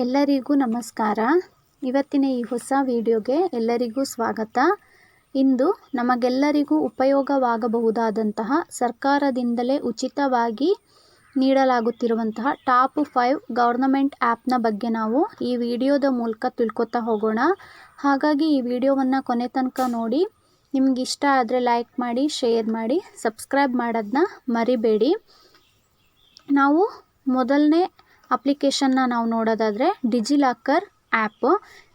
ಎಲ್ಲರಿಗೂ ನಮಸ್ಕಾರ. ಇವತ್ತಿನ ಈ ಹೊಸ ವಿಡಿಯೋಗೆ ಎಲ್ಲರಿಗೂ ಸ್ವಾಗತ. ಇಂದು ನಮಗೆಲ್ಲರಿಗೂ ಉಪಯೋಗವಾಗಬಹುದಾದಂತಹ ಸರ್ಕಾರದಿಂದಲೇ ಉಚಿತವಾಗಿ ನೀಡಲಾಗುತ್ತಿರುವಂತಹ ಟಾಪ್ ಫೈವ್ ಗೌರ್ನಮೆಂಟ್ ಆ್ಯಪ್ನ ಬಗ್ಗೆ ನಾವು ಈ ವಿಡಿಯೋದ ಮೂಲಕ ತಿಳ್ಕೊತಾ ಹೋಗೋಣ. ಹಾಗಾಗಿ ಈ ವಿಡಿಯೋವನ್ನು ಕೊನೆ ತನಕ ನೋಡಿ. ನಿಮ್ಗೆ ಇಷ್ಟ ಆದರೆ ಲೈಕ್ ಮಾಡಿ, ಶೇರ್ ಮಾಡಿ, ಸಬ್ಸ್ಕ್ರೈಬ್ ಮಾಡೋದನ್ನ ಮರಿಬೇಡಿ. ನಾವು ಮೊದಲನೇ ಅಪ್ಲಿಕೇಶನ್ನ ನಾವು ನೋಡೋದಾದರೆ ಡಿಜಿಲಾಕರ್ ಆ್ಯಪ್.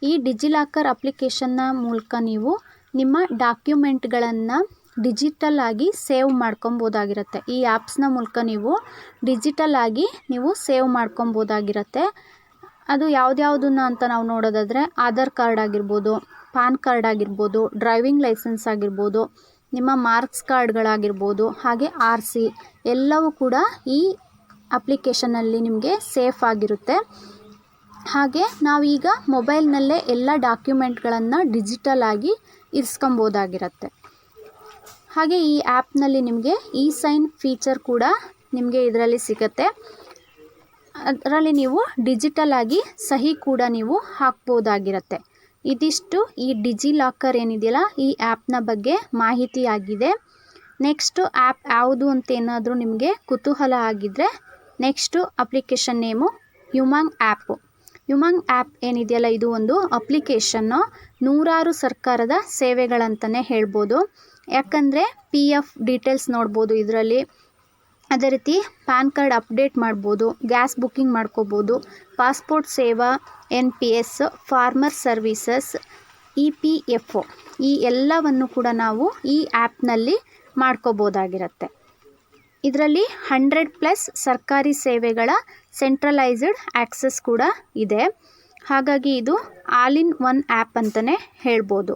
ಈ ಡಿಜಿಲಾಕರ್ ಅಪ್ಲಿಕೇಶನ್ನ ಮೂಲಕ ನೀವು ನಿಮ್ಮ ಡಾಕ್ಯುಮೆಂಟ್ಗಳನ್ನು ಡಿಜಿಟಲ್ ಆಗಿ ಸೇವ್ ಮಾಡ್ಕೊಬೋದಾಗಿರುತ್ತೆ. ಈ ಆ್ಯಪ್ಸ್ನ ಮೂಲಕ ನೀವು ಡಿಜಿಟಲ್ ಆಗಿ ನೀವು ಸೇವ್ ಮಾಡ್ಕೊಬೋದಾಗಿರುತ್ತೆ. ಅದು ಯಾವ್ದ್ಯಾವ್ದನ್ನ ಅಂತ ನಾವು ನೋಡೋದಾದರೆ ಆಧಾರ್ ಕಾರ್ಡ್ ಆಗಿರ್ಬೋದು ಪಾನ್ ಕಾರ್ಡ್ ಆಗಿರ್ಬೋದು, ಡ್ರೈವಿಂಗ್ ಲೈಸೆನ್ಸ್ ಆಗಿರ್ಬೋದು, ನಿಮ್ಮ ಮಾರ್ಕ್ಸ್ ಕಾರ್ಡ್ಗಳಾಗಿರ್ಬೋದು, ಹಾಗೆ ಆರ್ ಸಿ ಎಲ್ಲವೂ ಕೂಡ ಈ ಅಪ್ಲಿಕೇಶನಲ್ಲಿ ನಿಮಗೆ ಸೇಫ್ ಆಗಿರುತ್ತೆ. ಹಾಗೆ ನಾವೀಗ ಮೊಬೈಲ್ನಲ್ಲೇ ಎಲ್ಲ ಡಾಕ್ಯುಮೆಂಟ್ಗಳನ್ನು ಡಿಜಿಟಲ್ ಆಗಿ ಇರಿಸ್ಕೊಬೋದಾಗಿರುತ್ತೆ. ಹಾಗೆ ಈ ಆ್ಯಪ್ನಲ್ಲಿ ನಿಮಗೆ ಇ ಸೈನ್ ಫೀಚರ್ ಕೂಡ ನಿಮಗೆ ಇದರಲ್ಲಿ ಸಿಗುತ್ತೆ. ಅದರಲ್ಲಿ ನೀವು ಡಿಜಿಟಲ್ ಆಗಿ ಸಹಿ ಕೂಡ ನೀವು ಹಾಕ್ಬೋದಾಗಿರತ್ತೆ. ಇದಿಷ್ಟು ಈ ಡಿಜಿ ಲಾಕರ್ ಏನಿದೆಯಲ್ಲ, ಈ ಆ್ಯಪ್ನ ಬಗ್ಗೆ ಮಾಹಿತಿಯಾಗಿದೆ. ನೆಕ್ಸ್ಟು ಆ್ಯಪ್ ಯಾವುದು ಅಂತ ಏನಾದರೂ ನಿಮಗೆ ಕುತೂಹಲ ಆಗಿದ್ದರೆ next application name UMANG app UMANG app ಏನಿದೆಯಲ್ಲ? ಇದು ಒಂದು ಅಪ್ಲಿಕೇಶನ್ನು ನೂರಾರು ಸರ್ಕಾರದ ಸೇವೆಗಳಂತಲೇ ಹೇಳ್ಬೋದು. ಯಾಕಂದರೆ ಪಿ ಎಫ್ ಡೀಟೇಲ್ಸ್ ನೋಡ್ಬೋದು ಇದರಲ್ಲಿ. ಅದೇ ರೀತಿ ಪ್ಯಾನ್ ಕಾರ್ಡ್ ಅಪ್ಡೇಟ್ ಮಾಡ್ಬೋದು, ಗ್ಯಾಸ್ ಬುಕ್ಕಿಂಗ್ ಮಾಡ್ಕೋಬೋದು, passport Seva N P S farmer services E P F O ಈ ಎಲ್ಲವನ್ನು ಕೂಡ ನಾವು ಈ ಆ್ಯಪ್ನಲ್ಲಿ ಮಾಡ್ಕೋಬೋದಾಗಿರುತ್ತೆ. ಇದರಲ್ಲಿ ಹಂಡ್ರೆಡ್ ಪ್ಲಸ್ ಸರ್ಕಾರಿ ಸೇವೆಗಳ ಸೆಂಟ್ರಲೈಸ್ಡ್ ಆ್ಯಕ್ಸೆಸ್ ಕೂಡ ಇದೆ. ಹಾಗಾಗಿ ಇದು ಆಲ್ ಇನ್ ಒನ್ ಆ್ಯಪ್ ಅಂತಲೇ ಹೇಳ್ಬೋದು.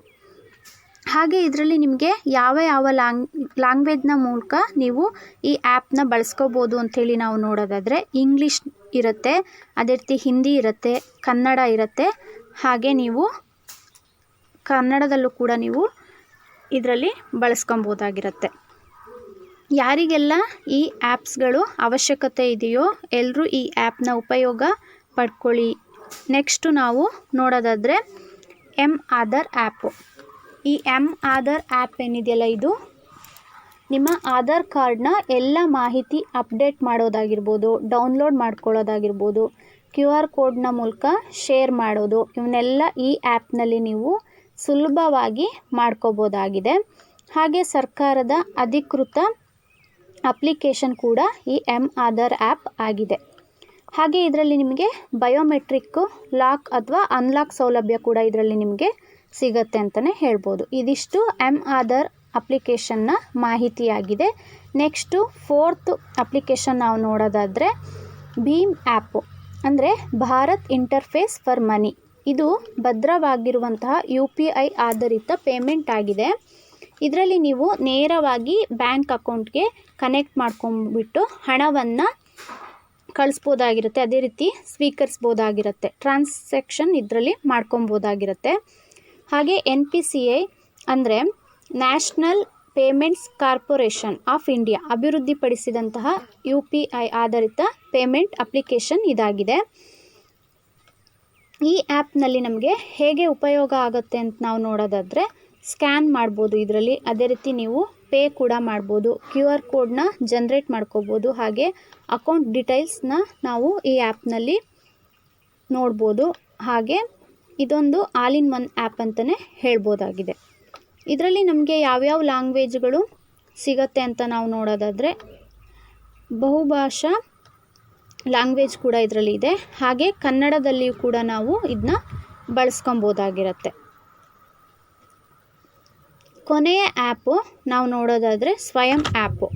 ಹಾಗೆ ಇದರಲ್ಲಿ ನಿಮಗೆ ಯಾವ ಯಾವ ಲ್ಯಾಂಗ್ ಲ್ಯಾಂಗ್ವೇಜ್ನ ಮೂಲಕ ನೀವು ಈ ಆ್ಯಪ್ನ ಬಳಸ್ಕೋಬೋದು ಅಂಥೇಳಿ ನಾವು ನೋಡೋದಾದರೆ ಇಂಗ್ಲೀಷ್ ಇರುತ್ತೆ, ಅದೇ ರೀತಿ ಹಿಂದಿ ಇರುತ್ತೆ, ಕನ್ನಡ ಇರುತ್ತೆ. ಹಾಗೆ ನೀವು ಕನ್ನಡದಲ್ಲೂ ಕೂಡ ನೀವು ಇದರಲ್ಲಿ ಬಳಸ್ಕೊಬೋದಾಗಿರುತ್ತೆ. ಯಾರಿಗೆಲ್ಲ ಈ ಆ್ಯಪ್ಸ್ಗಳು ಅವಶ್ಯಕತೆ ಇದೆಯೋ ಎಲ್ಲರೂ ಈ ಆ್ಯಪ್ನ ಉಪಯೋಗ ಪಡ್ಕೊಳ್ಳಿ. ನೆಕ್ಸ್ಟು ನಾವು ನೋಡೋದಾದರೆ ಎಂ ಆಧಾರ್ ಆ್ಯಪು. ಈ ಎಂ ಆಧಾರ್ ಆ್ಯಪ್ ಏನಿದೆಯಲ್ಲ ಇದು? ನಿಮ್ಮ ಆಧಾರ್ ಕಾರ್ಡ್ನ ಎಲ್ಲ ಮಾಹಿತಿ ಅಪ್ಡೇಟ್ ಮಾಡೋದಾಗಿರ್ಬೋದು, ಡೌನ್ಲೋಡ್ ಮಾಡ್ಕೊಳ್ಳೋದಾಗಿರ್ಬೋದು, ಕ್ಯೂ ಆರ್ ಕೋಡ್ನ ಮೂಲಕ ಶೇರ್ ಮಾಡೋದು, ಇವನ್ನೆಲ್ಲ ಈ ಆ್ಯಪ್ನಲ್ಲಿ ನೀವು ಸುಲಭವಾಗಿ ಮಾಡ್ಕೋಬೋದಾಗಿದೆ. ಹಾಗೆ ಸರ್ಕಾರದ ಅಧಿಕೃತ ಅಪ್ಲಿಕೇಶನ್ ಕೂಡ ಈ ಎಂ ಆಧಾರ್ ಆ್ಯಪ್ ಆಗಿದೆ. ಹಾಗೆ ಇದರಲ್ಲಿ ನಿಮಗೆ ಬಯೋಮೆಟ್ರಿಕ್ಕು, ಲಾಕ್ ಅಥವಾ ಅನ್ಲಾಕ್ ಸೌಲಭ್ಯ ಕೂಡ ಇದರಲ್ಲಿ ನಿಮಗೆ ಸಿಗತ್ತೆ ಅಂತಲೇ ಹೇಳ್ಬೋದು. ಇದಿಷ್ಟು ಎಂ ಆಧಾರ್ ಅಪ್ಲಿಕೇಶನ್ನ ಮಾಹಿತಿಯಾಗಿದೆ. ನೆಕ್ಸ್ಟು ಫೋರ್ತ್ ಅಪ್ಲಿಕೇಶನ್ ನಾವು ನೋಡೋದಾದರೆ ಭೀಮ್ ಆ್ಯಪು, ಅಂದರೆ ಭಾರತ್ ಇಂಟರ್ಫೇಸ್ ಫಾರ್ ಮನಿ. ಇದು ಭದ್ರವಾಗಿರುವಂತಹ ಯು ಪಿ ಐ ಆಧಾರಿತ ಪೇಮೆಂಟ್ ಆಗಿದೆ. ಇದರಲ್ಲಿ ನೀವು ನೇರವಾಗಿ ಬ್ಯಾಂಕ್ ಅಕೌಂಟ್ಗೆ ಕನೆಕ್ಟ್ ಮಾಡ್ಕೊಂಡ್ಬಿಟ್ಟು ಹಣವನ್ನು ಕಳಿಸ್ಬೋದಾಗಿರುತ್ತೆ. ಅದೇ ರೀತಿ ಸ್ವೀಕರಿಸ್ಬೋದಾಗಿರುತ್ತೆ. ಟ್ರಾನ್ಸಾಕ್ಷನ್ ಇದರಲ್ಲಿ ಮಾಡ್ಕೊಬೋದಾಗಿರುತ್ತೆ. ಹಾಗೆ ಎನ್ ಪಿ ಸಿ ಐ ಅಂದರೆ National Payments Corporation of India ಅಭಿವೃದ್ಧಿಪಡಿಸಿದಂತಹ U P I ಆಧಾರಿತ ಪೇಮೆಂಟ್ ಅಪ್ಲಿಕೇಶನ್ ಇದಾಗಿದೆ. ಈ ಆ್ಯಪ್ನಲ್ಲಿ ನಮಗೆ ಹೇಗೆ ಉಪಯೋಗ ಆಗುತ್ತೆ ಅಂತ ನಾವು ನೋಡೋದಾದರೆ ಸ್ಕ್ಯಾನ್ ಮಾಡ್ಬೋದು ಇದರಲ್ಲಿ. ಅದೇ ರೀತಿ ನೀವು ಪೇ ಕೂಡ ಮಾಡ್ಬೋದು. ಕ್ಯೂ ಆರ್ ಕೋಡ್ನ ಜನ್ರೇಟ್ ಮಾಡ್ಕೋಬೋದು. ಹಾಗೆ ಅಕೌಂಟ್ ಡೀಟೇಲ್ಸ್ನ ನಾವು ಈ ಆ್ಯಪ್ನಲ್ಲಿ ನೋಡ್ಬೋದು. ಹಾಗೆ ಇದೊಂದು ಆಲ್ ಇನ್ ಒನ್ ಆ್ಯಪ್ ಅಂತಲೇ ಹೇಳ್ಬೋದಾಗಿದೆ. ಇದರಲ್ಲಿ ನಮಗೆ ಯಾವ್ಯಾವ ಲ್ಯಾಂಗ್ವೇಜ್ಗಳು ಸಿಗತ್ತೆ ಅಂತ ನಾವು ನೋಡೋದಾದರೆ ಬಹುಭಾಷಾ ಲ್ಯಾಂಗ್ವೇಜ್ ಕೂಡ ಇದರಲ್ಲಿ ಇದೆ. ಹಾಗೆ ಕನ್ನಡದಲ್ಲಿಯೂ ಕೂಡ ನಾವು ಇದನ್ನ ಬಳಸ್ಕೊಬೋದಾಗಿರುತ್ತೆ. ಕೊನೆಯ ಆ್ಯಪು ನಾವು ನೋಡೋದಾದರೆ Swayam app.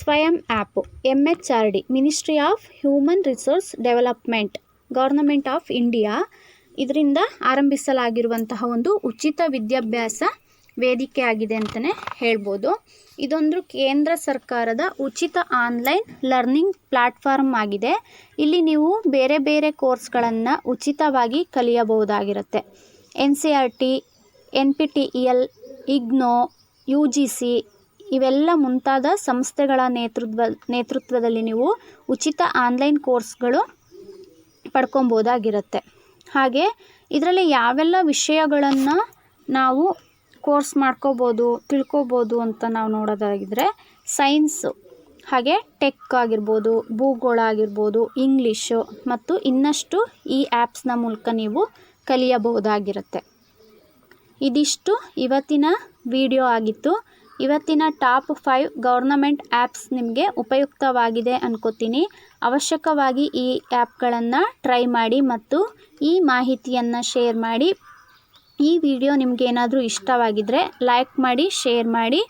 Swayam app M H R D Ministry of Human Resource Development Government of India ಇದರಿಂದ ಆರಂಭಿಸಲಾಗಿರುವಂತಹ ಒಂದು ಉಚಿತ ವಿದ್ಯಾಭ್ಯಾಸ ವೇದಿಕೆ ಆಗಿದೆ ಅಂತಲೇ ಹೇಳ್ಬೋದು. ಇದೊಂದು ಕೇಂದ್ರ ಸರ್ಕಾರದ ಉಚಿತ ಆನ್ಲೈನ್ ಲರ್ನಿಂಗ್ ಪ್ಲಾಟ್ಫಾರ್ಮ್ ಆಗಿದೆ. ಇಲ್ಲಿ ನೀವು ಬೇರೆ ಬೇರೆ ಕೋರ್ಸ್ಗಳನ್ನು ಉಚಿತವಾಗಿ ಕಲಿಯಬಹುದಾಗಿರುತ್ತೆ. N C R T, N P T E L IGNOU, U G C ಇವೆಲ್ಲ ಮುಂತಾದ ಸಂಸ್ಥೆಗಳ ನೇತೃತ್ವ, ನೇತೃತ್ವದಲ್ಲಿ ನೀವು ಉಚಿತ ಆನ್ಲೈನ್ ಕೋರ್ಸ್ಗಳು ಪಡ್ಕೊಬೋದಾಗಿರುತ್ತೆ. ಹಾಗೆ ಇದರಲ್ಲಿ ಯಾವೆಲ್ಲ ವಿಷಯಗಳನ್ನು ನಾವು ಕೋರ್ಸ್ ಮಾಡ್ಕೋಬೋದು, ತಿಳ್ಕೊಬೋದು ಅಂತ ನಾವು ನೋಡೋದಾಗಿದ್ರೆ ಸೈನ್ಸು, ಹಾಗೆ ಟೆಕ್ ಆಗಿರ್ಬೋದು, ಭೂಗೋಳ ಆಗಿರ್ಬೋದು, ಇಂಗ್ಲೀಷು ಮತ್ತು ಇನ್ನಷ್ಟು ಈ ಆ್ಯಪ್ಸ್ನ ಮೂಲಕ ನೀವು ಕಲಿಯಬಹುದಾಗಿರುತ್ತೆ. ಇದಿಷ್ಟು ಇವತ್ತಿನ ವಿಡಿಯೋ ಆಗಿತ್ತು. ಇವತ್ತಿನ ಟಾಪ್ ಫೈವ್ ಗೌರ್ನಮೆಂಟ್ ಆ್ಯಪ್ಸ್ ನಿಮಗೆ ಉಪಯುಕ್ತವಾಗಿದೆ ಅನ್ಕೋತೀನಿ. ಅವಶ್ಯಕವಾಗಿ ಈ ಆ್ಯಪ್ಗಳನ್ನು ಟ್ರೈ ಮಾಡಿ ಮತ್ತು ಈ ಮಾಹಿತಿಯನ್ನು ಶೇರ್ ಮಾಡಿ. ಈ ವಿಡಿಯೋ ನಿಮಗೇನಾದರೂ ಇಷ್ಟವಾಗಿದ್ದರೆ ಲೈಕ್ ಮಾಡಿ, ಶೇರ್ ಮಾಡಿ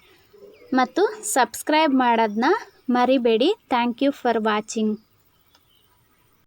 ಮತ್ತು ಸಬ್ಸ್ಕ್ರೈಬ್ ಮಾಡೋದನ್ನ ಮರಿಬೇಡಿ. Thank you for watching.